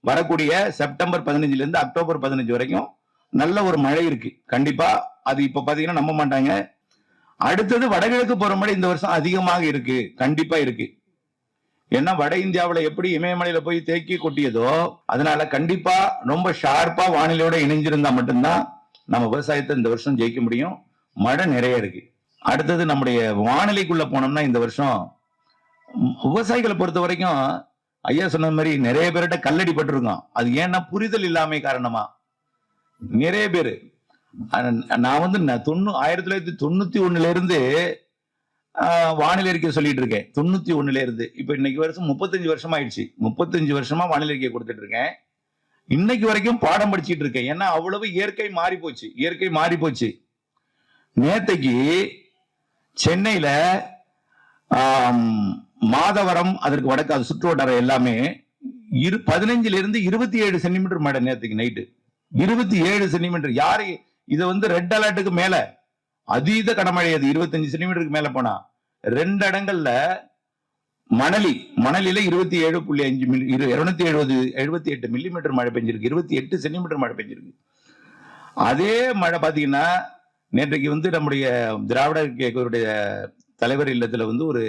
வரக்கூடிய செப்டம்பர் பதினஞ்சுல இருந்து அக்டோபர் பதினஞ்சு வரைக்கும் நல்ல ஒரு மழை இருக்கு. கண்டிப்பா அது இப்ப பாத்தீங்கன்னா நம்ப மாட்டாங்க. அடுத்தது வடகிழக்கு பருவமழை இந்த வருஷம் அதிகமாக இருக்கு. கண்டிப்பா இருக்கு. ஏன்னா வட இந்தியாவில் எப்படி இமயமலையில போய் தேக்கி கொட்டியதோ அதனால கண்டிப்பா ரொம்ப ஷார்ப்பா வானிலையோட இணைஞ்சிருந்தா மட்டும்தான் நம்ம விவசாயத்தை இந்த வருஷம் ஜெயிக்க முடியும். மழை நிறைய இருக்கு. அடுத்தது நம்முடைய வானிலைக்குள்ள போனோம்னா இந்த வருஷம் விவசாயிகளை பொறுத்த வரைக்கும் ஐயா சொன்ன மாதிரி நிறைய பேர்கிட்ட கல்லடி பட்டிருக்கோம். அது ஏன்னா புரிதல் இல்லாமை காரணமா? நிறைய பேர். நான் வந்து தொண்ணூ ஆயிரத்தி தொள்ளாயிரத்தி தொண்ணூத்தி ஒண்ணுல இருந்து வானிலை அறிக்கை சொல்லிட்டு இருக்கேன். தொண்ணூத்தி ஒண்ணுல இருந்து. இப்ப இன்னைக்கு வருஷம் முப்பத்தஞ்சு வருஷம் ஆயிடுச்சு. முப்பத்தஞ்சு வருஷமா வானிலை அறிக்கை கொடுத்துட்டு இருக்கேன். இன்னைக்கு வரைக்கும் பாடம் படிச்சுட்டு இருக்கேன். ஏன்னா அவ்வளவு இயற்கை மாறி போச்சு. இயற்கை மாறி போச்சு. நேத்தைக்கு சென்னையில மாதவரம் அதற்கு வடக்கு அது சுற்றுவட்டார எல்லாமே இரு பதினஞ்சுல இருந்து இருபத்தி ஏழு சென்டிமீட்டர் மழை நேரத்துக்கு நைட்டு இருபத்தி ஏழு சென்டிமீட்டர். யாரு இது வந்து ரெட் அலர்ட்டுக்கு மேல அதீத கனமழை அது இருபத்தஞ்சு சென்டிமீட்டருக்கு மேல போனா. ரெண்டு இடங்கள்ல மணலி மணலில இருபத்தி ஏழு புள்ளி அஞ்சு மில்லி இருநூத்தி எழுபது எழுபத்தி எட்டு மில்லிமீட்டர் மழை பெஞ்சிருக்கு. இருபத்தி எட்டு சென்டிமீட்டர் மழை பெஞ்சிருக்கு. அதே மழை பாத்தீங்கன்னா நேற்றைக்கு வந்து நம்முடைய திராவிட இயக்கத்துடைய தலைவர் இல்லத்துல வந்து ஒரு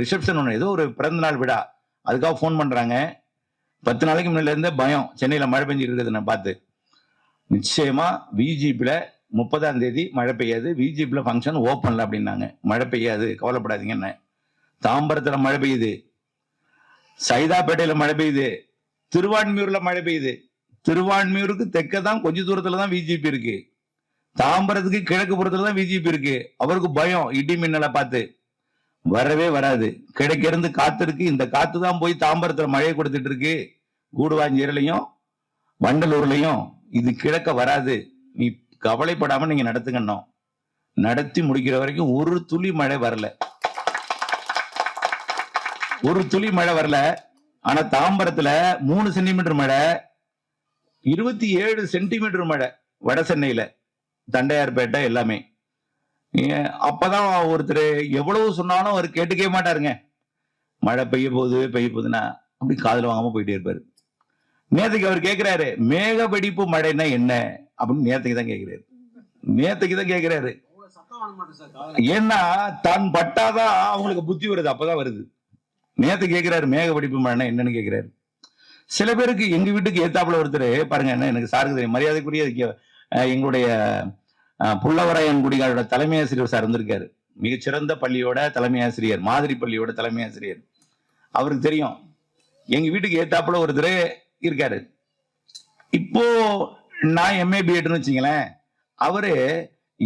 ரிசப்ஷன் ஒன்று ஏதோ ஒரு பிறந்தநாள் விழா. அதுக்காக ஃபோன் பண்ணுறாங்க பத்து நாளைக்கு முன்னிலேருந்தே பயம். சென்னையில் மழை பெஞ்சிருக்கிறது நான் பார்த்து. நிச்சயமாக விஜிபியில் முப்பதாம் தேதி மழை பெய்யாது. விஜிபியில் ஃபங்க்ஷன் ஓப்பனில் அப்படின்னாங்க. மழை பெய்யாது கவலைப்படாதீங்கன்னு தாம்பரத்தில் மழை பெய்யுது. சைதாப்பேட்டையில் மழை பெய்யுது. திருவான்மியூரில் மழை பெய்யுது. திருவான்மியூருக்கு தெற்க தான் கொஞ்ச தூரத்தில் தான் விஜிபி இருக்கு. தாம்பரத்துக்கு கிழக்கு புறத்தில் தான் விஜிபி இருக்கு. அவருக்கு பயம் இடி மின்னலை பார்த்து. வரவே வராது. கிடைக்க இருந்து காத்து இந்த காத்து தான் போய் தாம்பரத்துல மழையை கொடுத்துட்டு இருக்கு கூடுவாஞ்சேரிலையும் வண்டலூர்லையும் இது கிழக்க வராது. நீ கவலைப்படாம நீங்க நடத்துங்கன்னோம் நடத்தி முடிக்கிற வரைக்கும் ஒரு துளி மழை வரல. ஒரு துளி மழை வரல. ஆனா தாம்பரத்துல மூணு சென்டிமீட்டர் மழை இருபத்தி ஏழு சென்டிமீட்டர் மழை வட சென்னையில தண்டையார்பேட்டை எல்லாமே. அப்பதான் ஒருத்தர் எவ்வளவு சொன்னாலும் அவர் கேட்டுக்கவே மாட்டாருங்க. மழை பெய்ய போகுது பெய்ய போகுதுன்னா அப்படி காதல் வாங்காம போயிட்டே இருப்பாரு. நேத்துக்கு அவர் கேட்கிறாரு மேக வெடிப்பு மழைன்னா என்ன? அப்படின்னு நேத்துக்கு தான் கேட்கிறாரு நேத்துக்கு தான் கேட்கிறாரு ஏன்னா தான் பட்டாதான் அவங்களுக்கு புத்தி வருது அப்பதான் வருது. நேத்து கேட்கிறாரு மேக வெடிப்பு மழைன்னா என்னன்னு கேட்கிறாரு சில பேருக்கு எங்க வீட்டுக்கு ஏத்தாப்புல ஒருத்தர் பாருங்க என்ன எனக்கு சாருக்கு தெரியும் மரியாதைக்குரிய எங்களுடைய புள்ளவராயன் குடிகாரோட தலைமை ஆசிரியர் சார் இருந்திருக்காரு. மிகச்சிறந்த பள்ளியோட தலைமை ஆசிரியர் மாதிரி பள்ளியோட தலைமை ஆசிரியர். அவருக்கு தெரியும். எங்க வீட்டுக்கு ஏத்தாப்புல ஒருத்தர் இருக்காரு. இப்போ நான் எம்ஏ பிஎட்னு வச்சுங்களேன். அவரு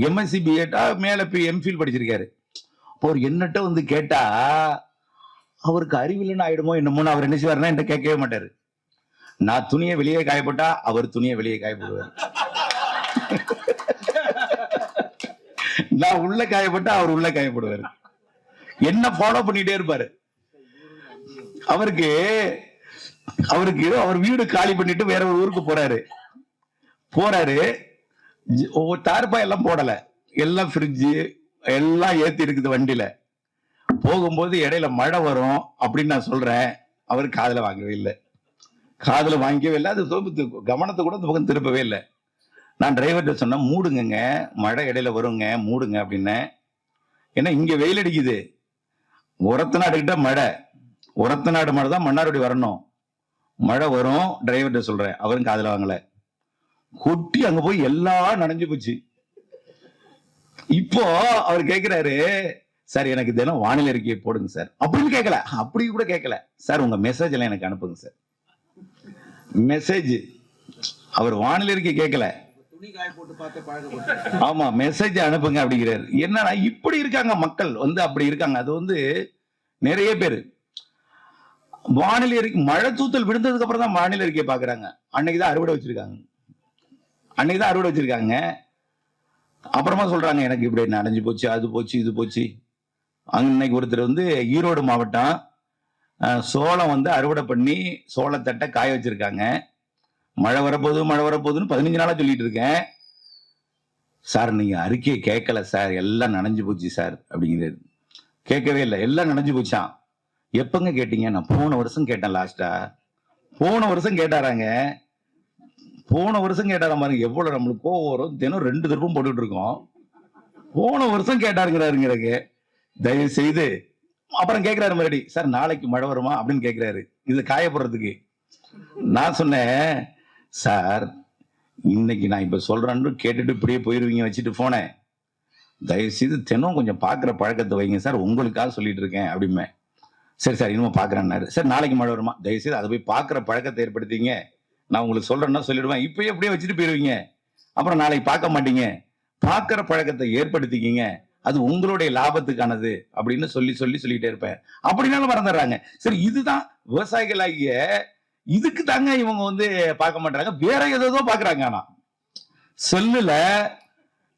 எம்எஸ்சி பிஎட்டா மேல போய் எம்ஃபில் படிச்சிருக்காரு. இப்போ ஒரு என்னட்ட வந்து கேட்டா அவருக்கு அறிவில்லைன்னு ஆயிடுமோ என்னமோன்னு அவர் என்ன செய்வாருன்னா என்கிட்ட கேட்கவே மாட்டாரு. நான் துணியை வெளியே காயப்பட்டா அவர் துணியை வெளியே காயப்படுவார். நான் உள்ள காயப்பட்டா அவர் உள்ள காயப்படுவார். என்ன ஃபாலோ பண்ணிட்டே இருப்பாரு. அவருக்கு அவருக்கு அவர் வீடு காலி பண்ணிட்டு வேற ஒரு ஊருக்கு போறாரு. போறாரு. ஒவ்வொரு தார்பா எல்லாம் போடல. எல்லாம் ஃப்ரிட்ஜு எல்லாம் ஏத்தி இருக்குது வண்டியில. போகும்போது இடையில மழை வரும் அப்படின்னு நான் சொல்றேன். அவர் காதல வாங்கவே இல்லை. காதல வாங்கவே இல்லை. அது கவனத்தை கூட இந்த பக்கம் திருப்பவே இல்லை. நான் டிரைவர்கிட்ட சொன்னேன் மூடுங்கங்க மழை இடையில வருங்க மூடுங்க அப்படின்னேன் ஏன்னா இங்க வெயில் அடிக்குது. உரத்து நாடுகிட்ட மழை. உரத்து நாடு மழை தான் மன்னார்வடி வரணும். மழை வரும் டிரைவர்கிட்ட சொல்றேன். அவரும் காதில் வாங்கல. கொட்டி அங்க போய் எல்லாம் நனைஞ்சு போச்சு. இப்போ அவர் கேட்குறாரு சார் எனக்கு தினம் வானிலை அறிக்கையை போடுங்க சார். அப்படின்னு கேட்கல அப்படி கூட கேட்கல சார் உங்க மெசேஜ் எல்லாம் எனக்கு அனுப்புங்க சார். மெசேஜ் அவர் வானிலை அறிக்கை கேட்கல ஆமா மெசேஜ் அனுப்புங்க அப்படிங்கிறாரு. என்னன்னா இப்படி இருக்காங்க மக்கள்? வந்து அப்படி இருக்காங்க. அது வந்து நிறைய பேர். வானிலை அறிக்கை மழை தூத்தல் விழுந்ததுக்கு அப்புறம் தான் வானிலை அறிக்கையை பாக்குறாங்க அன்னைக்கு தான் அறுவடை வச்சிருக்காங்க. அன்னைக்கு தான் அறுவடை வச்சிருக்காங்க. அப்புறமா சொல்றாங்க எனக்கு இப்படி நனைஞ்சு போச்சு அது போச்சு இது போச்சு. அங்க இன்னைக்கு ஒருத்தர் வந்து ஈரோடு மாவட்டம் சோளம் வந்து அறுவடை பண்ணி சோளத்தட்டை காய வச்சிருக்காங்க. மழை வரப்போகுது மழை வரப்போகுதுன்னு பதினஞ்சு நாளாக சொல்லிட்டு இருக்கேன். சார் நீங்கள் அறிக்கையை கேட்கல சார். எல்லாம் நனைஞ்சு போச்சு சார் அப்படிங்கிறது கேட்கவே இல்லை. எல்லாம் நனைஞ்சு போச்சான் எப்பங்க கேட்டீங்க? நான் போன வருஷம் கேட்டேன் லாஸ்டா போன வருஷம் கேட்டாராங்க. போன வருஷம் கேட்டாரா பாருங்க. எவ்வளோ நம்மளுக்கு கோவம் வரும். தினம் ரெண்டு திருப்பம் போட்டுட்டு இருக்கோம். போன வருஷம் கேட்டாருங்கிறாருங்கிறக்கு தயவு செய்து அப்புறம் கேட்கிறாரு மறுபடி சார் நாளைக்கு மழை வருமா? அப்படின்னு கேட்கிறாரு. இது காயப்படுறதுக்கு. நான் சொன்னேன் சார் இன்னைக்கு நான் இப்போ சொல்கிறேன்னு கேட்டுட்டு இப்படியே போயிடுவீங்க வச்சுட்டு போனேன். தயவுசெய்து தினம் கொஞ்சம் பார்க்குற பழக்கத்தை வைங்க சார். உங்களுக்காக சொல்லிட்டு இருக்கேன் அப்படிமே சரி சார் இனிமேல் பார்க்குறேன்னாரு சார் நாளைக்கு மழை வருமா? தயவுசெய்து அதை போய் பார்க்குற பழக்கத்தை ஏற்படுத்திங்க. நான் உங்களுக்கு சொல்கிறேன்னா சொல்லிடுவேன். இப்போயே அப்படியே வச்சுட்டு போயிருவீங்க. அப்புறம் நாளைக்கு பார்க்க மாட்டீங்க. பார்க்குற பழக்கத்தை ஏற்படுத்திக்கிங்க. அது உங்களுடைய லாபத்துக்கானது அப்படின்னு சொல்லி சொல்லி சொல்லிகிட்டே இருப்பேன். அப்படின்னாலும் மறந்துடுறாங்க. சரி இதுதான் விவசாயிகளாகிய இதுக்கு தாங்க இவங்க வந்து பார்க்க மாட்டாங்க வேற ஏதோ பாக்குறாங்க ஆனா. செல்லுல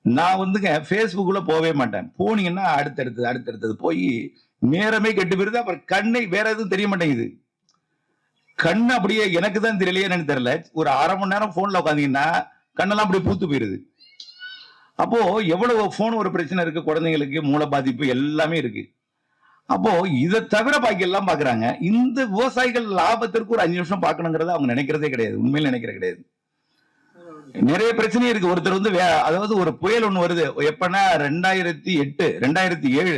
நான் வந்துங்க ஃபேஸ்புக்குள்ள போகவே மாட்டேன். போனீங்கன்னா அடுத்தடுத்தது அடுத்தடுத்தது போய் நேரமே கெட்டு போயிருது. அப்புறம் கண்ணை வேற எதுவும் தெரிய மாட்டேங்குது. கண் அப்படியே எனக்கு தான் தெரியலையே எனக்கு தெரியல. ஒரு அரை மணி நேரம் போன்ல உட்காந்தீங்கன்னா கண்ணெல்லாம் அப்படியே பூத்து போயிருது. அப்போ எவ்வளவு போன் ஒரு பிரச்சனை இருக்கு குழந்தைங்களுக்கு மூளை பாதிப்பு எல்லாமே இருக்கு. அப்போ இதை தவிர பாக்கி எல்லாம் பாக்குறாங்க. இந்த விவசாயிகள் லாபத்திற்கு ஒரு அஞ்சு நிமிஷம் பார்க்கணுங்கிறத அவங்க நினைக்கிறதே கிடையாது. உண்மையில நினைக்கிறது கிடையாது. நிறைய பிரச்சனை இருக்கு. ஒருத்தர் வந்து அதாவது ஒரு புயல் ஒண்ணு வருது. எப்பன்னா ரெண்டாயிரத்தி எட்டு ரெண்டாயிரத்தி ஏழு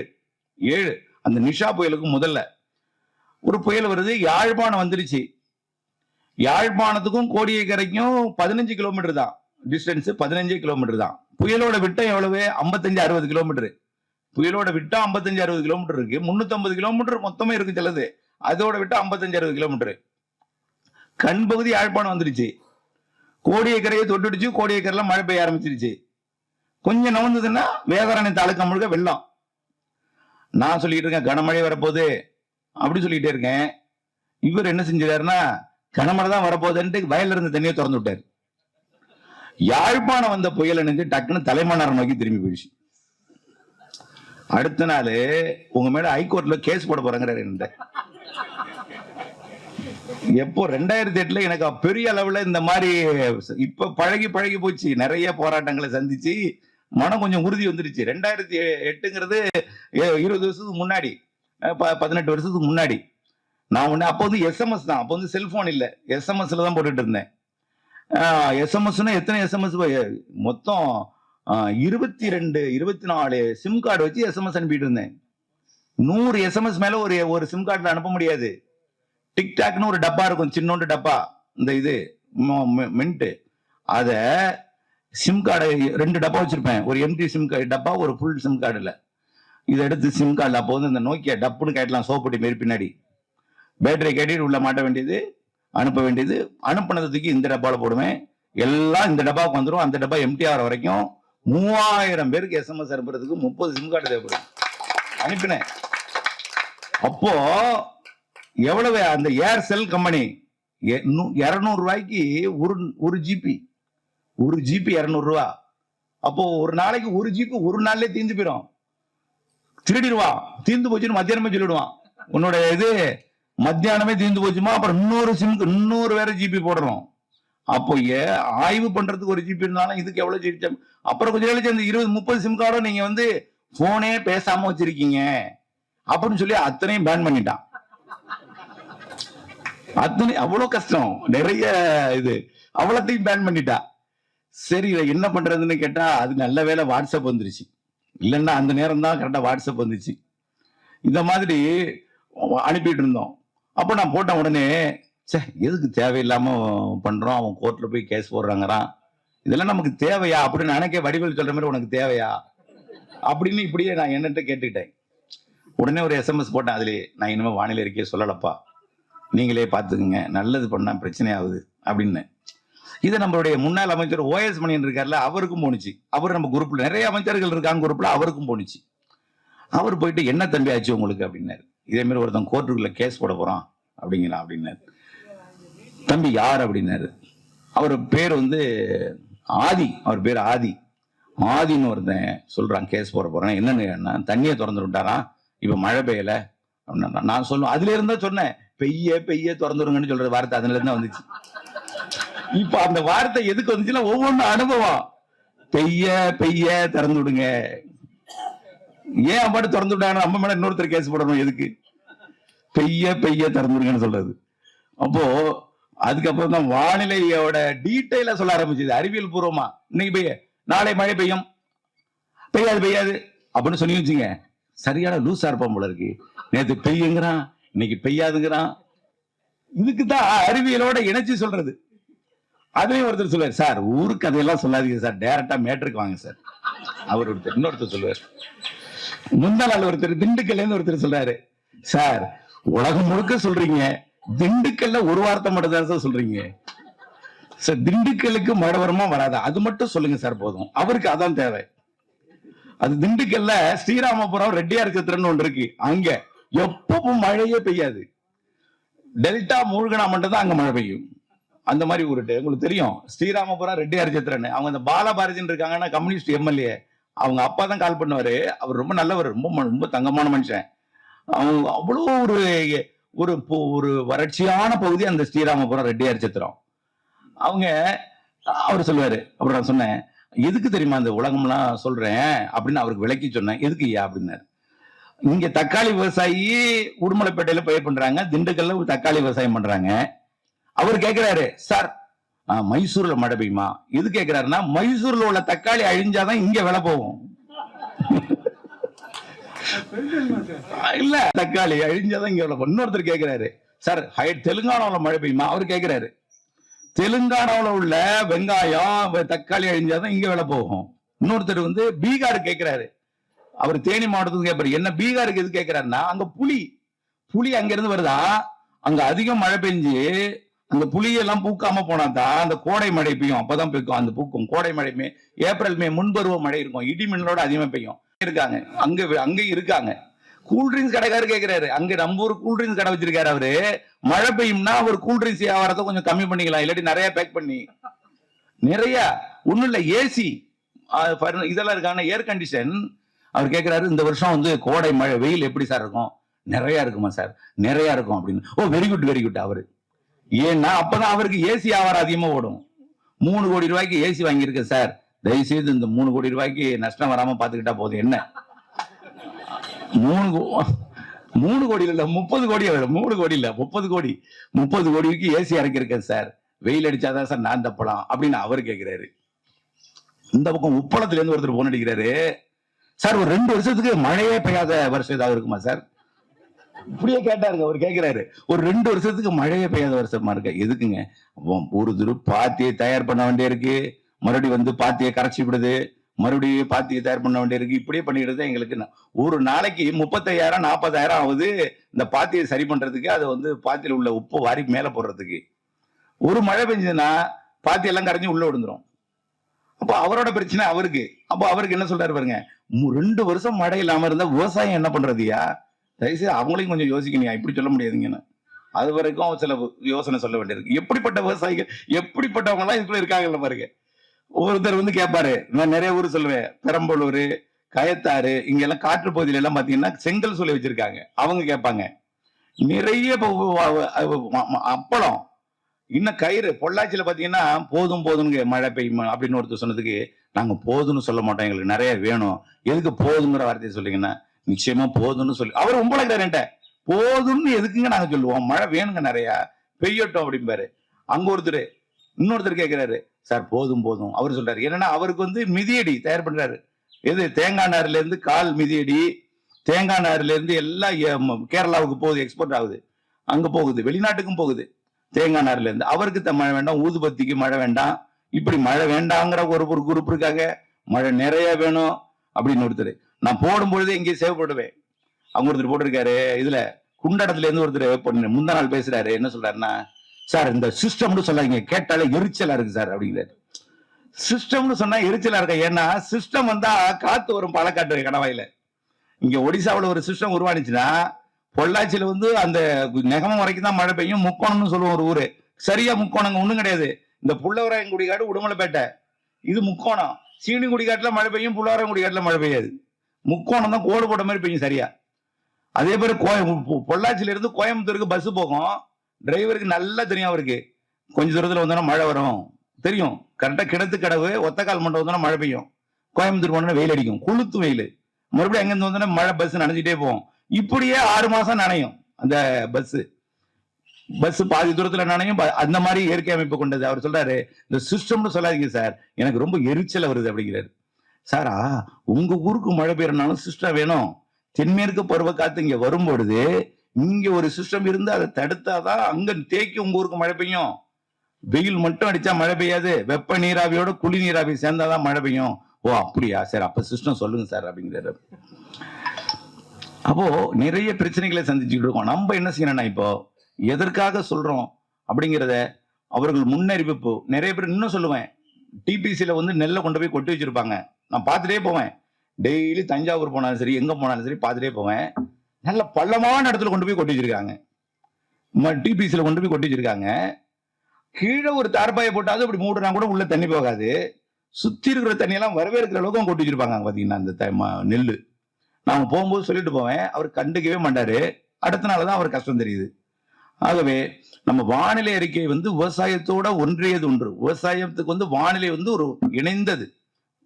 ஏழு. அந்த நிஷா புயலுக்கு முதல்ல. ஒரு புயல் வருது. யாழ்ப்பாணம் வந்துருச்சு. யாழ்ப்பாணத்துக்கும் கோடியக்கரைக்கும் பதினஞ்சு கிலோமீட்டர் தான். டிஸ்டன்ஸ் பதினஞ்சு கிலோமீட்டர் தான். புயலோட விட்டம் எவ்வளவு? ஐம்பத்தஞ்சு அறுபது கிலோமீட்டர். புயலோட விட்டா ஐம்பத்தஞ்சு அறுபது கிலோமீட்டர் இருக்கு. முன்னூத்தி கிலோமீட்டர் மொத்தமே இருக்கு சிலது. அதோட விட்டா ஐம்பத்தஞ்சு அறுபது கிலோமீட்டர் கண் பகுதி யாழ்ப்பாணம் வந்துருச்சு கோடியக்கரையை தொட்டுடுச்சு. கோடியக்கரையில மழை பெய்ய ஆரம்பிச்சிருச்சு. கொஞ்சம் நவந்ததுன்னா வேதாரணை தாலுக்கா முழுக்க வெள்ளம். நான் சொல்லிட்டு இருக்கேன் கனமழை வரப்போகுது. அப்படி சொல்லிட்டே இருக்கேன். இவர் என்ன செஞ்சாருன்னா கனமழை தான் வரப்போகுதுன்ட்டு வயல்ல இருந்து தண்ணியை திறந்து விட்டாரு. யாழ்ப்பாணம் வந்த புயல் நினைஞ்சு டக்குன்னு தலைமன்னார் நோக்கி திரும்பி போயிடுச்சு. அடுத்த நாள் உங்க மேல ஹைகோர்ட்ல கேஸ் போட போறாங்கிறாரு என்கிட்ட. எப்போ ரெண்டாயிரத்தி எட்டுல எனக்கு பெரிய அளவுல இந்த மாதிரி இப்ப பழகி பழகி போச்சு. நிறைய போராட்டங்களை சந்திச்சு மனம் கொஞ்சம் உறுதி வந்துருச்சு. ரெண்டாயிரத்தி எட்டுங்கிறது இருபது வருஷத்துக்கு முன்னாடி ப- பதினெட்டு வருஷத்துக்கு முன்னாடி. நான் ஒண்ணு அப்போ வந்து எஸ்எம்எஸ் தான். அப்போ வந்து செல்போன் இல்லை. எஸ்எம்எஸ்ல தான் போட்டுட்டு இருந்தேன். எஸ்எம்எஸ்னா எத்தனை எஸ்எம்எஸ் மொத்தம் இருபத்தி ரெண்டு இருபத்தி நாலு சிம் கார்டு வச்சு எஸ்எம்எஸ் அனுப்பிட்டு இருந்தேன் நூறு எஸ்எம்எஸ் மேல ஒரு ஒரு சிம் கார்டுல அனுப்ப முடியாது. டிக்டாக்னு ஒரு டப்பா இருக்கும் சின்னோண்டு டப்பா. இந்த இது மின்ட்டு அத சிம் கார்டு ரெண்டு டப்பா வச்சிருப்பேன். ஒரு எம்டி சிம் கார்டு டப்பா ஒரு ஃபுல் சிம் கார்டுல இதை எடுத்து சிம் கார்டில் அப்போ வந்து இந்த நோக்கியா டப்புன்னு கேட்டலாம் சோப்பட்டி மாரி பின்னாடி. பேட்டரி கேட்டிட்டு உள்ள மாட்ட வேண்டியது அனுப்ப வேண்டியது. அனுப்புனதை தூக்கி இந்த டப்பாவில் போடுவேன். எல்லாம் இந்த டப்பாவுக்கு வந்துடும் அந்த டப்பா எம்டி ஆகிற வரைக்கும் மூவாயிரம் பேருக்கு எஸ்எம்எஸ் அனுப்புறதுக்கு முப்பது சிம் கார்டு தேவைப்படும். அனுப்பினேன். அப்போ எவ்வளவு அந்த ஏர்செல் கம்பெனி இருநூறு ரூபாய்க்கு ஒரு ஒரு ஜிபி ஒரு ஜிபி இரநூறுவா. அப்போ ஒரு நாளைக்கு ஒரு ஜிபி ஒரு நாள்லயே தீந்து போயிடும். திருடிடுவான் தீந்து போச்சுன்னு மத்தியானமே சொல்லிடுவான். உன்னோட இது மத்தியானமே தீந்து போச்சுமா? அப்புறம் இன்னொரு சிம் இன்னொரு வேற ஜிபி போடுறோம் அப்போ ஏ ஆய்வு பண்றதுக்கு ஒரு ஜிபி இருந்தாலும் இதுக்கு எவ்வளவு ஜிபி அப்புறம் கொஞ்சம் நாளைக்கு அந்த இருபது முப்பது சிம் கார்டும் நீங்க வந்து போனே பேசாம வச்சிருக்கீங்க. அப்படின்னு சொல்லி அத்தனையும் பேன் பண்ணிட்டான். அத்தனை அவ்வளவு கஷ்டம். நிறைய இது. அவ்வளோத்தையும் பேன் பண்ணிட்டா. சரி என்ன பண்றதுன்னு கேட்டா அது நல்ல வேளை வாட்ஸ்அப் வந்துருச்சு. இல்லைன்னா அந்த நேரம் தான் கரெக்டாக வாட்ஸ்அப் வந்துச்சு. இந்த மாதிரி அனுப்பிட்டு இருந்தோம். அப்போ நான் போட்ட உடனே சே எதுக்கு தேவையில்லாம பண்றோம்? அவன் கோர்ட்ல போய் கேஸ் போடுறாங்கறான். இதெல்லாம் நமக்கு தேவையா? அப்படின்னு நினைக்க வடிவேல் சொல்ற மாதிரி உனக்கு தேவையா? அப்படின்னு இப்படியே நான் என்னட்ட கேட்டுக்கிட்டேன். உடனே ஒரு எஸ்எம்எஸ் போட்டேன். அதுலயே நான் இனிமேல் வானிலை அறிக்கையை சொல்லலப்பா. நீங்களே பார்த்துக்குங்க. நல்லது பண்ணா பிரச்சனை ஆகுது அப்படின்னு. இது நம்மளுடைய முன்னாள் அமைச்சர் ஓஎஸ் மணியன் இருக்கார்ல அவருக்கும் போணுச்சு. அவர் நம்ம குரூப்ல நிறைய அமைச்சர்கள் இருக்காங்க குரூப்ல அவருக்கும் போணுச்சு. அவர் போயிட்டு என்ன தம்பி ஆச்சு உங்களுக்கு? அப்படின்னாரு. இதே மாதிரி ஒருத்தன் கோர்ட்டுக்குள்ள கேஸ் போட போறான் அப்படிங்களா அப்படின்னாரு. தம்பி யார் அப்படின்னாரு. அவர் பேர் வந்து ஆதி. அவர் பேர் ஆதி. ஆதின்னு ஒருத்தன் சொல்றான் கேஸ் போட போறேன் என்னன்னு தண்ணியை திறந்து விட்டாராம் இப்ப மழை பெய்யல அப்படின்னா நான் சொல்லுவேன் அதுல இருந்தா சொன்னேன். பெய்ய பெய்ய திறந்துருங்கன்னு சொல்ற வார்த்தை அதுல இருந்தா வந்துச்சு. இப்ப அந்த வார்த்தை எதுக்கு வந்துச்சுன்னா ஒவ்வொன்றும் அனுபவம். பெய்ய பெய்ய திறந்து விடுங்க ஏன் அப்பாட்டு திறந்து விட்டாங்க நம்ம மேல இன்னொருத்தர் கேஸ் போடணும் எதுக்கு? பெய்ய பெய்ய திறந்து விடுங்கன்னு சொல்றது. அப்போ அதுக்கப்புறம் தான் வானிலையோட டீட்டெயில சொல்ல ஆரம்பிச்சது. அறிவியல் பூர்வமா. இன்னைக்கு பெய்ய நாளை மழை பெய்யும். பெய்யாது பெய்யாது. அப்படின்னு சொல்லி வச்சுங்க சரியான லூசா இருப்பான் போல இருக்கு. நேற்று பெய்யுங்கிறான் இன்னைக்கு பெய்யாதுங்கிறான். இதுக்கு தான் அறிவியலோட இணைச்சு சொல்றது. அதுலயும் ஒருத்தர் சொல்லுவார் சார் ஊருக்கு அதையெல்லாம் சொல்லாதீங்க சார். டேரக்டா மேட்டருக்கு வாங்க சார். அவர் ஒருத்தர் இன்னொருத்தர் சொல்லுவார். முந்தா நாள் ஒருத்தர் திண்டுக்கல்ல இருந்து ஒருத்தர் சொல்றாரு சார் உலகம் முழுக்க சொல்றீங்க. திண்டுக்கல்ல ஒரு வார்த்தை மட்டும் தான் சார் சொல்றீங்க? சார் திண்டுக்கலுக்கு மடவரமா வராது? வராதா அது மட்டும் சொல்லுங்க சார் போதும். அவருக்கு அதான் தேவை. அது திண்டுக்கல்ல ஸ்ரீராமபுரம் ரெட்டியார் சித்திரன்னு ஒன்று இருக்கு. அங்க எப்பவும் மழையே பெய்யாது. டெல்டா மூழ்கனா மட்டும் தான் அங்க மழை பெய்யும். அந்த மாதிரி ஊருட்டு. உங்களுக்கு தெரியும் ஸ்ரீராமபுரம் ரெட்டியார் சித்திரன் அவங்க இந்த பாலபாரதின்னு இருக்காங்கன்னா கம்யூனிஸ்ட் எம்எல்ஏ. அவங்க அப்பா தான் கால் பண்ணுவாரு. அவர் ரொம்ப நல்லவர் ரொம்ப ரொம்ப தங்கமான மனுஷன். அவங்க அவ்வளோ ஒரு ஒரு ஒரு வறட்சியான பகுதி அந்த ஸ்ரீராமபுரம் ரெட்டியார் சித்திரம் அவங்க அவர் சொல்லுவாரு அப்புறம் நான் சொன்னேன் எதுக்கு தெரியுமா அந்த உலகம்லாம் சொல்றேன்? அப்படின்னு அவருக்கு விளக்கி சொன்னேன். எதுக்கு ஐயா? அப்படின்னாரு. இங்க தக்காளி விவசாயி உடுமலைப்பேட்டையில பயிர் பண்றாங்க திண்டுக்கல்ல ஒரு தக்காளி விவசாயம் பண்றாங்க. அவர் கேட்கிறாரு சார் மைசூர்ல மழை பெய்யுமா? எது கேட்கிறாருன்னா மைசூர்ல உள்ள தக்காளி அழிஞ்சாதான் இங்க விலை போகும். இல்ல தக்காளி அழிஞ்சாதான் இங்க இன்னொருத்தர் கேக்குறாரு. சார் ஹை தெலுங்கானாவுல மழை பெய்யுமா? அவர் கேட்கிறாரு தெலுங்கானாவுல உள்ள வெங்காயம் தக்காளி அழிஞ்சாதான் இங்க வேலை போகும். இன்னொருத்தர் வந்து பீகார் கேட்கிறாரு அவர் தேனி மாவட்டத்துக்கு கேட்பாரு என்ன பீகாருக்கு எது கேட்கிறாருன்னா அங்க புலி புலி அங்க இருந்து வருதா? அங்க அதிகம் மழை பெஞ்சு அந்த புளியெல்லாம் பூக்காம போனாதான் அந்த கோடை மழை பெய்யும். அப்பதான் பெய்யும் அந்த பூக்கும். கோடை மழை மே ஏப்ரல் மே முன்பருவ மழை இருக்கும். இடி மின்னலோட அதிகமா பெய்யும். இருக்காங்க. அங்க அங்க இருக்காங்க. கூல்ட்ரிங்க்ஸ் கடைக்காரு கேட்கிறாரு அங்க நம்ம ஊர் கூல்ட்ரிங்க்ஸ் கடை வச்சிருக்காரு அவரு. மழை பெய்யும்னா அவர் கூல்ட்ரிங்க்ஸ் வியாபாரத்தை கொஞ்சம் கம்மி பண்ணிக்கலாம். இல்லாட்டி நிறைய பேக் பண்ணி. நிறைய. ஒண்ணும் இல்ல ஏசி இதெல்லாம் இருக்காங்க. ஏர் கண்டிஷன் அவர் கேட்கிறாரு இந்த வருஷம் வந்து கோடை மழை வெயில் எப்படி சார் இருக்கும்? நிறைய இருக்குமா சார் நிறைய இருக்கும் அப்படின்னு. Oh very good very good அவரு. ஏன்னா அப்பதான் அவருக்கு ஏசி வியாபாரம் அதிகமா ஓடும். மூணு கோடி ரூபாய்க்கு ஏசி வாங்கியிருக்கேன் சார் தயவுசெய்து இந்த மூணு கோடி ரூபாய்க்கு நஷ்டம் வராம பாத்துக்கிட்டா போதும். என்ன? மூணு கோ- மூணு கோடி இல்லை முப்பது கோடி அவர் மூணு கோடி இல்லை முப்பது கோடி. முப்பது கோடிக்கு ஏசி இறக்கியிருக்கேன் சார். வெயில் அடிச்சாதான் சார் நான் தப்பலாம் அப்படின்னு அவர் கேட்கிறாரு இந்த பக்கம் உப்பளத்துலேருந்து ஒருத்தர் போன் அடிக்கிறாரு. சார் ஒரு ரெண்டு வருஷத்துக்கு மழையே பெய்யாத வருஷம் ஏதாவது இருக்குமா சார்? இப்படியே கேட்டாருங்க அவர் கேட்கிறாரு ஒரு ரெண்டு வருஷத்துக்கு மழையே பெய்யாத வருஷமா இருக்க. எதுக்குங்க? ஒரு துரு பாத்தியை தயார் பண்ண வேண்டிய இருக்கு மறுபடியும் வந்து பாத்தியை கரைச்சி விடுது. மறுபடியும் பாத்தியை தயார் பண்ண வேண்டியது இருக்கு. இப்படியே பண்ணிட்டு தான் எங்களுக்கு ஒரு நாளைக்கு முப்பத்தையாயிரம் நாற்பதாயிரம் ஆகுது. இந்த பாத்தியை சரி பண்றதுக்கு அதை வந்து பாத்தியில் உள்ள உப்பு வாரி மேலே போடுறதுக்கு. ஒரு மழை பெஞ்சதுன்னா பாத்தியெல்லாம் கரைஞ்சி உள்ளே உள்ள விழுந்துரும். அப்போ அவரோட பிரச்சனை அவருக்கு. அப்போ அவருக்கு என்ன சொல்றாரு பாருங்க. ரெண்டு வருஷம் மழை இல்லாம இருந்தா விவசாயம் என்ன பண்றதுயா தயவுசெய்து அவங்களையும் கொஞ்சம் யோசிக்கணியா இப்படி சொல்ல முடியாதுங்கன்னு. அது வரைக்கும் சில யோசனை சொல்ல வேண்டியிருக்கு எப்படிப்பட்ட விவசாயிகள் எப்படிப்பட்டவங்க எல்லாம் இதுக்குள்ள இருக்காங்கல்ல பாருங்க. ஒருத்தர் வந்து கேட்பாரு நான் நிறைய ஊர் சொல்லுவேன். பெரம்பலூர் கயத்தாறு இங்க எல்லாம் காற்று பகுதியில எல்லாம் பாத்தீங்கன்னா செங்கல் சொல்லி வச்சிருக்காங்க. அவங்க கேட்பாங்க நிறைய அப்பளம். இன்னும் கயிறு. பொள்ளாச்சியில பாத்தீங்கன்னா போதும் போதும்னு மழை பெய்யும் அப்படின்னு ஒருத்தர் சொன்னதுக்கு நாங்க போதும்னு சொல்ல மாட்டோம். எங்களுக்கு நிறைய வேணும். எதுக்கு போதுங்கிற வார்த்தையை சொல்லிங்கன்னா நிச்சயமா போதும்னு சொல்லி. அவர் உம்பளக்காரன்ட்ட போதும்னு எதுக்குங்க நாங்க சொல்லுவோம்? மழை வேணுங்க நிறைய. பெய்யட்டும் அப்படிம்பாரு. அங்க ஒருத்தர் இன்னொருத்தர் கேட்குறாரு சார் போதும் போதும். அவர் சொல்றாரு. என்னன்னா அவருக்கு வந்து மிதியடி தயார் பண்றாரு. எது தேங்காய் நார்ல இருந்து கால் மிதியடி தேங்காய் நார்ல இருந்து எல்லாம் கேரளாவுக்கு போகுது எக்ஸ்போர்ட் ஆகுது. அங்க போகுது வெளிநாட்டுக்கும் போகுது தேங்காய் நார்ல இருந்து அவருக்கு மழை வேண்டாம் ஊதுபத்திக்கு மழை வேண்டாம். இப்படி மழை வேண்டாங்கிற ஒரு ஒரு குரூப் இருக்காங்க. மழை நிறைய வேணும் அப்படின்னு ஒருத்தர். நான் போடும் பொழுது எங்கேயும் சேவ் போடுவேன். அவங்க ஒருத்தர் போட்டிருக்காரு இதுல குண்டடத்துல இருந்து ஒருத்தர் முந்தா நாள் பேசுறாரு. என்ன சொல்றாருன்னா சார் இந்த சிஸ்டம்னு சொல்லாதீங்க. கேட்டாலே எரிச்சலா இருக்கு சார் அப்படிங்கிறாரு. சிஸ்டம்னு சொன்னா எரிச்சலா இருக்க? ஏன்னா சிஸ்டம் வந்தா காத்து வரும் பாலக்காட்டு கணவாயில. இங்க ஒடிசாவில் ஒரு சிஸ்டம் உருவானுச்சுன்னா பொள்ளாச்சியில வந்து அந்த நெகமம் வரைக்கும் தான் மழை பெய்யும். முக்கோணம்னு சொல்லுவோம் ஒரு ஊரு. சரியா முக்கோணங்க ஒண்ணும் கிடையாது. இந்த புள்ளவராயங்குடி காடு உடுமலைப்பேட்டை. இது முக்கோணம். சீனி காட்டுல மழை பெய்யும் புள்ளவராயங்குடி காட்டுல மழை பெய்யாது. முக்கோணம் தான் கோடு போட்ட மாதிரி பெய்யும் சரியா. அதே மாதிரி கோயம் பொள்ளாச்சியில இருந்து கோயம்புத்தூருக்கு பஸ் போகும். டிரைவருக்கு நல்லா தெரியும் அவருக்கு. கொஞ்ச தூரத்தில் வந்தோன்னா மழை வரும். தெரியும். கரெக்டாக கிணத்து கடவு ஒத்தக்கால் மண்டபம் வந்தோன்னா மழை பெய்யும். கோயம்புத்தூர் போனோன்னா வெயில் அடிக்கும். குளுத்து வெயில். மறுபடியும் அங்கேருந்து வந்தோன்னா மழை பஸ் நனைஞ்சிட்டே போவோம். இப்படியே ஆறு மாதம் நனையும் அந்த பஸ் பஸ் பாதி தூரத்துல நனையும். ப- அந்த மாதிரி இயற்கை அமைப்பு கொண்டது. அவர் சொல்றாரு இந்த சிஸ்டம்னு சொல்லாதீங்க சார் எனக்கு ரொம்ப எரிச்சல் வருது அப்படிங்கிறாரு. சாரா உங்க ஊருக்கு மழை பெய்யறனாலும் சிஸ்டம் வேணும். தென்மேற்கு பருவ காத்து இங்க வரும்பொழுது இங்க ஒரு சிஸ்டம் இருந்து அதை தடுத்தாதான் அங்க தேக்கி உங்க ஊருக்கு மழை பெய்யும். வெயில் மட்டும் அடிச்சா மழை பெய்யாது. வெப்ப நீராவியோட குளி நீராவி சேர்ந்தாதான் மழை பெய்யும். ஓ அப்படியா? சரி அப்ப சிஸ்டம் சொல்லுங்க சார் அப்படிங்கிறாரு. அப்போ நிறைய பிரச்சனைகளை சந்திச்சுட்டு இருக்கோம். நம்ம என்ன செய்யணும்னா இப்போ எதற்காக சொல்றோம் அப்படிங்கிறத அவர்கள் முன்னறிவிப்பு. நிறைய பேர் இன்னும் சொல்லுவேன். டிபிசியில வந்து நெல்லை கொண்டு போய் கொட்டி வச்சிருப்பாங்க. நான் பார்த்துட்டே போவேன். டெய்லி தஞ்சாவூர் போனாலும் சரி எங்க போனாலும் சரி பார்த்துட்டே போவேன். நல்ல பள்ளமான இடத்துல கொண்டு போய் கொட்டி வச்சிருக்காங்க. டிபிசியில் கொண்டு போய் கொட்டி வச்சிருக்காங்க. கீழே ஒரு தார்பாயை போட்டாவது அப்படி மூடுனா கூட உள்ள தண்ணி போகாது. சுத்தி இருக்கிற தண்ணியெல்லாம் வரவேற்கிற அளவுக்கு அவங்க கொட்டி வச்சிருப்பாங்க பார்த்தீங்கன்னா அந்த நெல் ம- நான் போகும்போது சொல்லிட்டு போவேன். அவர் கண்டுக்கவே மாட்டாரு. அடுத்த நாள் தான் அவர் கஷ்டம் தெரியுது. ஆகவே நம்ம வானிலை அறிக்கை வந்து விவசாயத்தோட ஒன்றியது ஒன்று. விவசாயத்துக்கு வந்து வானிலை வந்து ஒரு இணைந்தது.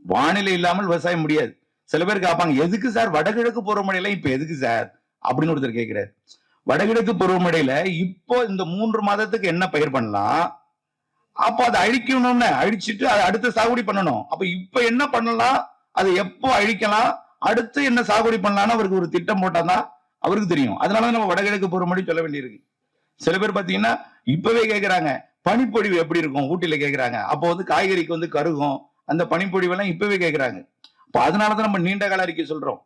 வானிலை இல்லாமல் விவசாயம் முடியாது. சில பேர் கேட்பாங்க எதுக்கு சார் வடகிழக்கு பருவமழையில இப்ப எதுக்கு சார்? அப்படின்னு ஒருத்தர் கேட்கிறாரு வடகிழக்கு பருவமழையில இப்போ இந்த மூன்று மாதத்துக்கு என்ன பயிர் பண்ணலாம்? அப்ப அதை அழிக்கணும்னு அழிச்சிட்டு அதை அடுத்து சாகுபடி பண்ணணும். அப்ப இப்ப என்ன பண்ணலாம்? அதை எப்போ அழிக்கலாம்? அடுத்து என்ன சாகுபடி பண்ணலாம்னு அவருக்கு ஒரு திட்டம் போட்டாதான் அவருக்கு தெரியும். அதனால நம்ம வடகிழக்கு பருவமழை சொல்ல வேண்டியிருக்கு. சில பேர் பாத்தீங்கன்னா இப்பவே கேக்குறாங்க பனிப்பொழிவு எப்படி இருக்கும்? ஊட்டியில கேக்குறாங்க. அப்போ வந்து காய்கறிக்கு வந்து கருகும். அந்த பனிப்பொழிவெல்லாம் இப்பவே கேக்குறாங்க. அப்ப அதனாலதான் நம்ம நீண்ட கால அறிக்கை சொல்றோம்.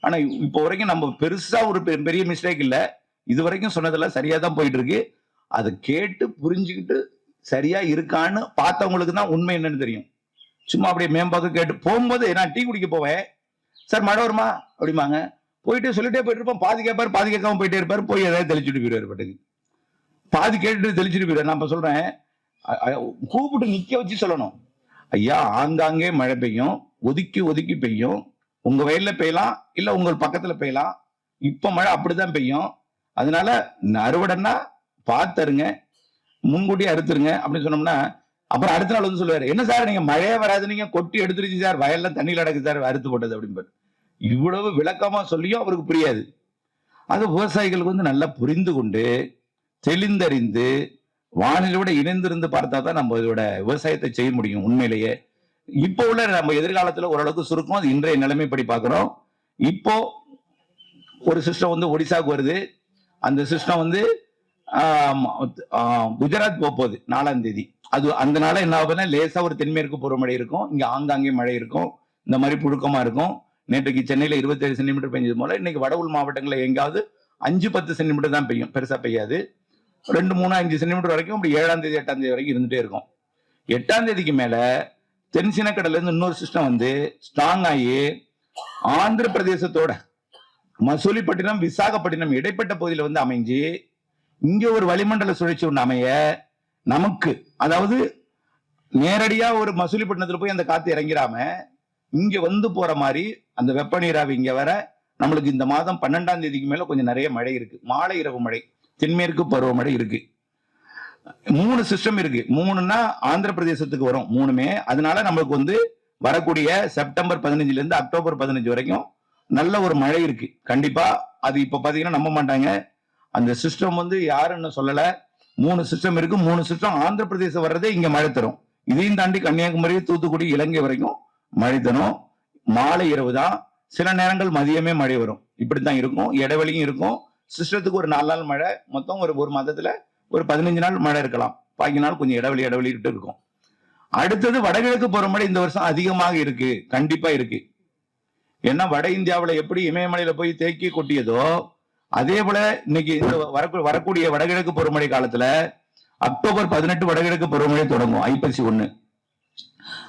ஆனா இப்போ வரைக்கும் நம்ம பெருசா ஒரு பெ- பெரிய மிஸ்டேக் இல்லை. இது வரைக்கும் சொன்னதெல்லாம் சரியா தான் போயிட்டு இருக்கு. அதை கேட்டு புரிஞ்சுக்கிட்டு சரியா இருக்கான்னு பார்த்தவங்களுக்கு தான் உண்மை என்னன்னு தெரியும். சும்மா அப்படியே மேம்பாக்க கேட்டு போகும்போது நான் டீ குடிக்க போவேன். சார் மழை வருமா? அப்படிம்பாங்க. போயிட்டு சொல்லிட்டே போயிட்டு இருப்போம். பாதி கேட்பாரு பாதி கேட்காம போயிட்டே இருப்பாரு. போய் ஏதாவது தெளிச்சுட்டு போயிடுவார் பாட்டுக்கு. பாதி கேட்டுட்டு தெளிச்சுட்டு போயிடுவார் நான் இப்ப சொல்றேன். கூப்பிட்டு நிக்க வச்சு சொல்லணும். ஐயா ஆங்காங்கே மழை பெய்யும். ஒதுக்கி ஒதுக்கி பெய்யும். உங்க வயல்ல பெய்யலாம் இல்ல உங்க பக்கத்துல பெய்யலாம். இப்ப மழை அப்படிதான் பெய்யும். அதனால அறுவடைன்னா பார்த்தருங்க முன்கூட்டியே அறுத்துருங்க அப்படின்னு சொன்னோம்னா அப்புறம் அடுத்த நாள் வந்து சொல்லுவாரு என்ன சார் நீங்க மழையே வராது நீங்க கொட்டி எடுத்துருச்சு சார் வயல்ல தண்ணியில் அடக்கு சார் அறுத்து போட்டது அப்படின்பாரு இவ்வளவு விளக்கமா சொல்லியும் அவருக்கு புரியாது. அது விவசாயிகளுக்கு வந்து நல்லா புரிந்து கொண்டு தெளிந்தறிந்து வானிலையோட இணைந்திருந்து பார்த்தா தான் நம்ம இதோட விவசாயத்தை செய்ய முடியும் உண்மையிலேயே. இப்போ உள்ள நம்ம எதிர்காலத்துல ஓரளவுக்கு சுருக்கம் அது இன்றைய நிலைமைப்படி பார்க்குறோம். இப்போ ஒரு சிஸ்டம் வந்து ஒடிசாவுக்கு வருது. அந்த சிஸ்டம் வந்து குஜராத் போகுது நாலாம் தேதி. அது அந்த நாள என்ன ஆகுதுன்னா லேசா ஒரு தென்மேற்கு பருவமழை இருக்கும். இங்க ஆங்காங்கே மழை இருக்கும். இந்த மாதிரி புழுக்கமா இருக்கும். நேற்றுக்கு சென்னையில 27 சென்டிமீட்டர் பெஞ்சது போல இன்னைக்கு வட உள் மாவட்டங்களில் எங்காவது அஞ்சு பத்து சென்டிமீட்டர் தான் பெய்யும். பெருசா பெய்யாது. ரெண்டு மூணு அஞ்சு சென்டிமீட்டர் வரைக்கும் அப்படி ஏழாம் தேதி எட்டாம் தேதி வரைக்கும் இருந்துட்டே இருக்கும். எட்டாம் தேதிக்கு மேல தென்சினக்கடல்ல இருந்து இன்னொரு சிஸ்டம் வந்து ஸ்ட்ராங் ஆகி ஆந்திர பிரதேசத்தோட மசூலிப்பட்டினம் விசாகப்பட்டினம் இடைப்பட்ட பகுதியில் வந்து அமைஞ்சு இங்க ஒரு வளிமண்டல சுழற்சி ஒன்று அமைய நமக்கு அதாவது நேரடியா ஒரு மசூலிப்பட்டினத்துல போய் அந்த காத்து இறங்கிடாம இங்க வந்து போற மாதிரி அந்த வெப்ப நீராவி இங்க வர நம்மளுக்கு இந்த மாதம் பன்னெண்டாம் தேதிக்கு மேல கொஞ்சம் நிறைய மழை இருக்கு. மாலை இரவு மழை தென்மேற்கு பருவமழை இருக்கு. மூணு சிஸ்டம் இருக்கு. மூணுன்னா ஆந்திர பிரதேசத்துக்கு வரும். மூணுமே. அதனால நம்மளுக்கு வந்து வரக்கூடிய செப்டம்பர் பதினஞ்சுல இருந்து அக்டோபர் பதினஞ்சு வரைக்கும் நல்ல ஒரு மழை இருக்கு. கண்டிப்பா அது இப்ப பாத்தீங்கன்னா நம்ப மாட்டாங்க. அந்த சிஸ்டம் வந்து யாருன்னு சொல்லல. மூணு சிஸ்டம் இருக்கு. மூணு சிஸ்டம் ஆந்திர பிரதேசம் வர்றதே இங்க மழை தரும். இதையும் தாண்டி கன்னியாகுமரி தூத்துக்குடி இலங்கை வரைக்கும் மழை தரும். மாலை இரவு தான். சில நேரங்கள் மதியமே மழை வரும். இப்படித்தான் இருக்கும். இடைவெளியும் இருக்கும். சிஸ்டத்துக்கு ஒரு நாலு நாள் மழை. மொத்தம் ஒரு ஒரு மாதத்துல ஒரு பதினஞ்சு நாள் மழை இருக்கலாம். பாக்கி நாள் கொஞ்சம் இடைவெளி இடைவெளி விட்டு இருக்கும். அடுத்தது வடகிழக்கு பருவமழை இந்த வருஷம் அதிகமாக இருக்கு. கண்டிப்பா இருக்கு. ஏன்னா வட இந்தியாவில் எப்படி இமயமலையில போய் தேக்கி கொட்டியதோ அதே போல இன்னைக்கு இந்த வரக்கூ- வரக்கூடிய வடகிழக்கு பருவமழை காலத்துல அக்டோபர் பதினெட்டு வடகிழக்கு பருவமழை தொடங்கும் ஐப்பசி ஒண்ணு.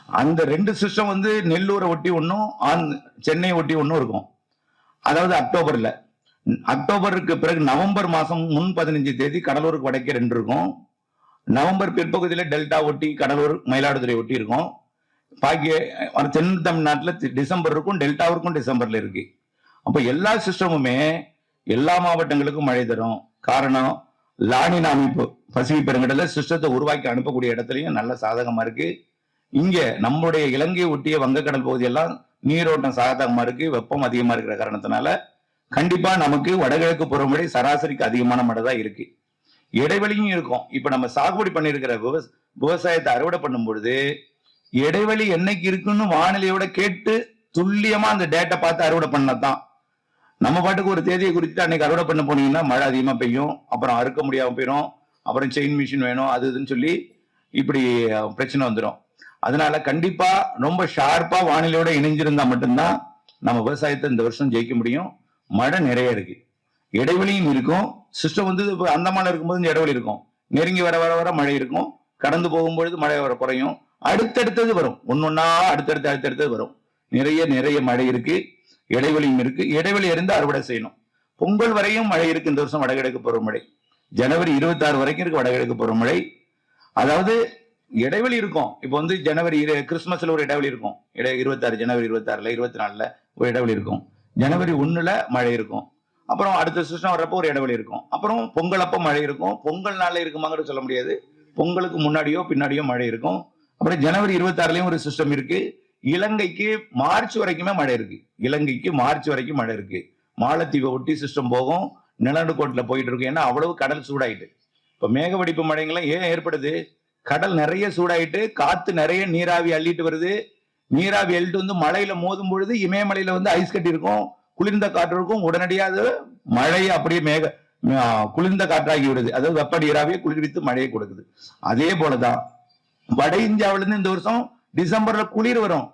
அந்த ரெண்டு சிஸ்டம் வந்து நெல்லூரை ஒட்டி ஒன்றும் சென்னை ஒட்டி ஒன்றும் இருக்கும். அதாவது அக்டோபர்ல. அக்டோபருக்கு பிறகு நவம்பர் மாசம் முன் பதினஞ்சு தேதி கடலூருக்கு வடக்கே ரெண்டு இருக்கும் நவம்பர் பிற்பகுதியில் டெல்டா ஒட்டி கடலூர் மயிலாடுதுறை ஒட்டி இருக்கும். பாக்கிய தென் தமிழ்நாட்டில் டிசம்பர் இருக்கும் டெல்டாவிற்கும் டிசம்பர்ல இருக்கு. அப்போ எல்லா சிஸ்டமுமே எல்லா மாவட்டங்களுக்கும் மழை தரும். காரணம் லானின் அமைப்பு பசிபிக் பெருங்கடல சிஸ்டத்தை உருவாக்கி அனுப்பக்கூடிய இடத்துலையும் நல்ல சாதகமா இருக்கு. இங்க நம்மளுடைய இலங்கையை ஒட்டிய வங்கக்கடல் பகுதியெல்லாம் நீரோட்டம் சாதகமா இருக்கு வெப்பம் அதிகமா இருக்கிற காரணத்தினால. கண்டிப்பா நமக்கு வடகிழக்கு பருவமழை சராசரிக்கு அதிகமான மழை தான் இருக்கு. இடைவெளியும் இருக்கும். இப்ப நம்ம சாகுபடி பண்ணியிருக்கிற விவச- விவசாயத்தை அறுவடை பண்ணும் பொழுது இடைவெளி என்னைக்கு இருக்குன்னு வானிலையோட கேட்டு துல்லியமா அந்த டேட்டா பார்த்து அறுவடை பண்ணதான் நம்ம பாட்டுக்கு ஒரு தேதியை குறித்து அன்னைக்கு அறுவடை பண்ண போனீங்கன்னா மழை அதிகமா பெய்யும் அப்புறம் அறுக்க முடியாம போயிடும் அப்புறம் செயின் மிஷின் வேணும் அது இதுன்னு சொல்லி இப்படி பிரச்சனை வந்துடும் அதனால கண்டிப்பா ரொம்ப ஷார்ப்பா வானிலையோட இணைஞ்சிருந்தா மட்டும்தான் நம்ம விவசாயத்தை இந்த வருஷம் ஜெயிக்க முடியும். மழை நிறைய இருக்கு. இடைவெளியும் இருக்கும். சிஸ்டம் வந்து இப்போ அந்தமான இருக்கும்போது இந்த இடைவெளி இருக்கும். நெருங்கி வர வர வர மழை இருக்கும். கடந்து போகும்பொழுது மழை வர குறையும். அடுத்தடுத்தது வரும். ஒன்னொன்னா அடுத்தடுத்து அடுத்தடுத்தது வரும். நிறைய நிறைய மழை இருக்கு. இடைவெளியும் இருக்கு. இடைவெளி இருந்து அறுவடை செய்யணும். பொங்கல் வரையும் மழை இருக்கு. இந்த வருஷம் வடகிழக்கு பருவமழை ஜனவரி இருபத்தாறு வரைக்கும் இருக்கு வடகிழக்கு பருவமழை அதாவது இடைவெளி இருக்கும். இப்போ வந்து ஜனவரி இரு- கிறிஸ்துமஸ்ல ஒரு இடைவெளி இருக்கும். இடை இருபத்தாறு ஜனவரி இருபத்தாறுல இருபத்தி நாலுல ஒரு இடைவெளி இருக்கும். ஜனவரி ஒன்றுல மழை இருக்கும். அப்புறம் அடுத்த சிஸ்டம் வர்றப்போ ஒரு இடைவெளி இருக்கும். அப்புறம் பொங்கல் அப்போ மழை இருக்கும். பொங்கல் நாளில் இருக்குமாங்கிறது சொல்ல முடியாது. பொங்கலுக்கு முன்னாடியோ பின்னாடியோ மழை இருக்கும். அப்புறம் ஜனவரி இருபத்தாறுலயும் ஒரு சிஸ்டம் இருக்கு. இலங்கைக்கு மார்ச் வரைக்குமே மழை இருக்கு. இலங்கைக்கு மார்ச் வரைக்கும் மழை இருக்கு. மாலத்தீவை ஒட்டி சிஸ்டம் போகும். நிலநடுக்கோட்டில் போயிட்டு இருக்கும். ஏன்னா அவ்வளவு கடல் சூடாயிட்டு. இப்போ மேகவடிப்பு மழைங்கெல்லாம் ஏன் ஏற்படுது? கடல் நிறைய சூடாயிட்டு காத்து நிறைய நீராவி அள்ளிட்டு வருது. நீராவி அள்ளிட்டு வந்து மழையில மோதும் பொழுது இமயமலையில வந்து ஐஸ் கட்டி இருக்கும் குளிர்ந்த காற்று இருக்கும். உடனடியாக மழையை அப்படியே மேக குளிர்ந்த காற்றாகி விடுது. அதாவது வெப்ப நீராவியை குளிர்வித்து மழையை கொடுக்குது. அதே போலதான் வட இந்தியாவில இருந்து இந்த வருஷம் டிசம்பர்ல குளிர் வரும்.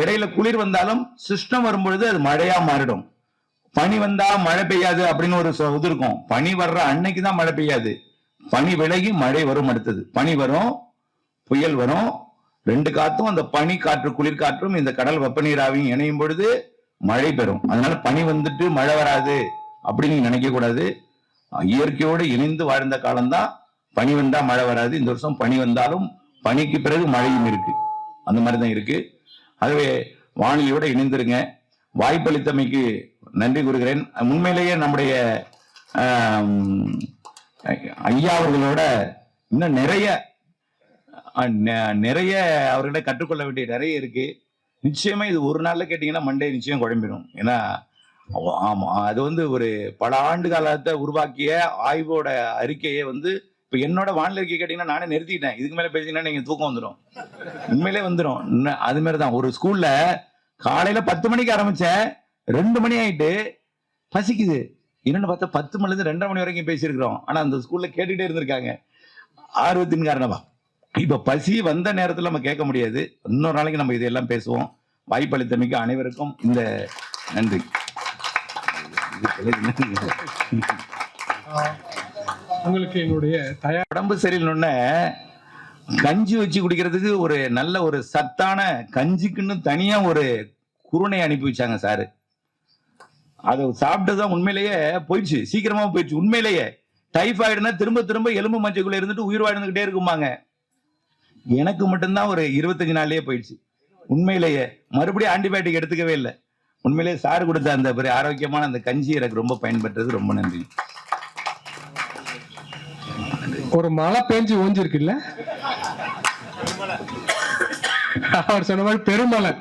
இடையில குளிர் வந்தாலும் சிஸ்டம் வரும்பொழுது அது மழையா மாறிடும். பனி வந்தா மழை பெய்யாது அப்படின்னு ஒரு இது இருக்கும். பனி வர்ற அன்னைக்கு தான் மழை பெய்யாது. பனி விலகி மழை வரும் அடுத்தது. பனி வரும் புயல் வரும். ரெண்டு காத்தும் அந்த பனி காற்று குளிர் காற்றும் இந்த கடல் வெப்பநீராவியும் இணையும் பொழுது மழை பெறும். அதனால பனி வந்துட்டு மழை வராது அப்படின்னு நினைக்க கூடாது. இயற்கையோடு இணைந்து வாழ்ந்த காலம்தான் பனி வந்தா மழை வராது. இந்த வருஷம் பனி வந்தாலும் பனிக்கு பிறகு மழையும் இருக்கு. அந்த மாதிரி தான் இருக்கு. ஆகவே வானிலையோட இணைந்திருங்க. வாய்ப்பளித்தமைக்கு நன்றி கூறுகிறேன். உண்மையிலேயே நம்முடைய ஐயா அவர்களோட இன்னும் நிறைய நிறைய அவர்கிட்ட கற்றுக்கொள்ள வேண்டிய நிறைய இருக்கு. நிச்சயமா இது ஒரு நாள்ல கேட்டீங்கன்னா மண்டே நிச்சயம் குழம்பிடும் ஏன்னா ஆமா அது வந்து ஒரு பல ஆண்டு காலத்தை உருவாக்கிய ஆய்வோட அறிக்கையை வந்து இப்ப என்னோட வானிலை அறிக்கை கேட்டீங்கன்னா நானே நிறுத்திட்டேன். இதுக்கு மேல பேசிங்கன்னா நீங்க தூக்கம் வந்துடும் உண்மையிலே வந்துடும் அது மாதிரிதான் ஒரு ஸ்கூல்ல காலையில பத்து மணிக்கு ஆரம்பிச்சேன். ரெண்டு மணி ஆயிட்டு பசிக்குது. என்னன்னு பார்த்தா பத்து மணிலருந்து ரெண்டரை மணி வரைக்கும் பேசியிருக்கிறோம். ஆனா அந்த ஸ்கூல்ல கேட்டுட்டே இருந்திருக்காங்க. ஆர்வத்தின் காரணமா. இப்ப பசி வந்த நேரத்துல நம்ம கேட்க முடியாது. இன்னொரு நாளைக்கு நம்ம இதெல்லாம் பேசுவோம். வாய்ப்பளித்தமைக்கு அனைவருக்கும் இந்த நன்றி. உங்களுக்கு என்னுடைய தயார் உடம்பு சரியில்லைன்னு கஞ்சி வச்சு குடிக்கிறதுக்கு ஒரு நல்ல ஒரு சத்தான கஞ்சிக்குன்னு தனியா ஒரு குருணை அனுப்பி வச்சாங்க சாரு. அதை சாப்பிட்டதுதான் உண்மையிலேயே போயிடுச்சு. சீக்கிரமா போயிடுச்சு. உண்மையிலேயே டைஃபாய்டுனா திரும்ப திரும்ப எலும்பு மஞ்சக்குள்ள இருந்துட்டு உயிர் வாழ்ந்துகிட்டே இருக்குமாங்க எனக்கு மட்டும்தான் ஒரு இருபத்தஞ்சு நாள்லயே போயிடுச்சு. உண்மையிலேயே மறுபடியும் ஆன்டிபயோட்டிக் எடுத்துக்கவே இல்லை. உண்மையிலேயே சார் கொடுத்த அந்த பெரிய ஆரோக்கியமான அந்த கஞ்சி எனக்கு ரொம்ப பயன்பட்டது ரொம்ப நன்றி. ஒரு மழை பெஞ்சு ஓஞ்சிருக்குல்ல? அவர் சொன்ன மாதிரி பெருமழை.